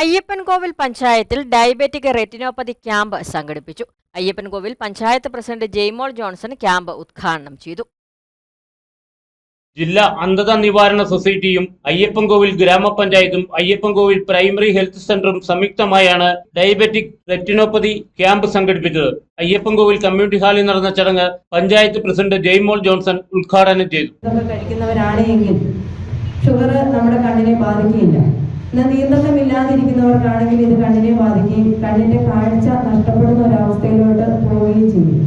അയ്യപ്പൻകോവിൽ പഞ്ചായത്തിൽ diabetic retinopathy camp സംഘടിപ്പിച്ചു. Ayyappankovil panchayat president Jaimol Johnson camp ഉദ്ഘാടനം ചെയ്തു. ജില്ലാ അന്ധത നിവാരണ സൊസൈറ്റിയും അയ്യപ്പൻകോവിൽ ഗ്രാമപഞ്ചായത്തും അയ്യപ്പൻകോവിൽ പ്രൈമറി ഹെൽത്ത് സെന്ററും സംയുക്തമായാണ് ഡയബറ്റിക് റെറ്റിനോപ്പതി ക്യാമ്പ് സംഘടിപ്പിച്ചത്. അയ്യപ്പൻകോവിൽ കമ്മ്യൂണിറ്റി ഹാളിൽ നടന്ന ചടങ്ങ് പഞ്ചായത്ത് പ്രസിഡന്റ് ജെയ്മോൾ ജോൺസൺ ഉദ്ഘാടനം ചെയ്തു. കഴിക്കുന്നവരാണെങ്കിൽ കഴിക്കുന്നവരാണ് ഷുഗർ നമ്മുടെ കണ്ണിനെ ബാധിക്കുകയില്ല. എന്നാൽ നിയന്ത്രണമില്ലാതിരിക്കുന്നവർക്കാണെങ്കിൽ ഇത് കണ്ണിനെ ബാധിക്കുകയും കണ്ണിന്റെ കാഴ്ച നഷ്ടപ്പെടുന്ന ഒരവസ്ഥയിലോട്ട് പോവുകയും ചെയ്യും.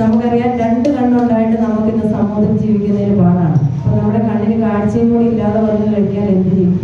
നമുക്കറിയാം രണ്ട് കണ്ണുണ്ടായിട്ട് നമുക്ക് ഇന്ന് സമൂഹത്തിൽ ജീവിക്കുന്നതിന് പാടാണ്. അപ്പൊ നമ്മുടെ കണ്ണിന് കാഴ്ചയും കൂടി ഇല്ലാതെ വന്നു കഴിഞ്ഞാൽ എന്ത് ചെയ്യും?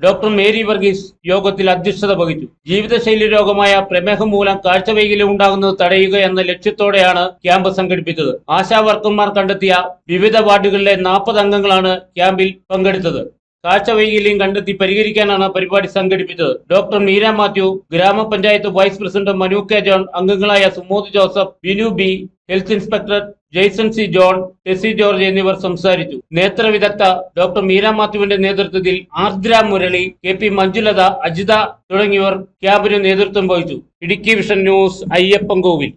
ഡോക്ടർ മേരി വർഗീസ് യോഗത്തിൽ അധ്യക്ഷത വഹിച്ചു. ജീവിതശൈലി രോഗമായ പ്രമേഹം മൂലം കാഴ്ചവൈകല്യം ഉണ്ടാകുന്നത് തടയുക എന്ന ലക്ഷ്യത്തോടെയാണ് ക്യാമ്പ് സംഘടിപ്പിച്ചത്. ആശാ വർക്കർമാർ കണ്ടെത്തിയ വിവിധ വാർഡുകളിലെ നാൽപ്പത് അംഗങ്ങളാണ് ക്യാമ്പിൽ പങ്കെടുത്തത്. കാഴ്ചവൈകല്യം കണ്ടെത്തി പരിഹരിക്കാനാണ് പരിപാടി സംഘടിപ്പിച്ചത്. ഡോക്ടർ മീര മാത്യു ഗ്രാമപഞ്ചായത്ത് vice president Manu K John അംഗങ്ങളായ Sumod Joseph Binu B health inspector Jaison C John Tessy George എന്നിവർ സംസാരിച്ചു. നേത്ര വിദഗ്ധ ഡോക്ടർ മീര മാത്യുവിന്റെ നേതൃത്വത്തിൽ ആർദ്ര മുരളി കെ പി മഞ്ജുലത അജിത തുടങ്ങിയവർ ക്യാമ്പിന് നേതൃത്വം വഹിച്ചു. Idukki vision news Ayyappancoil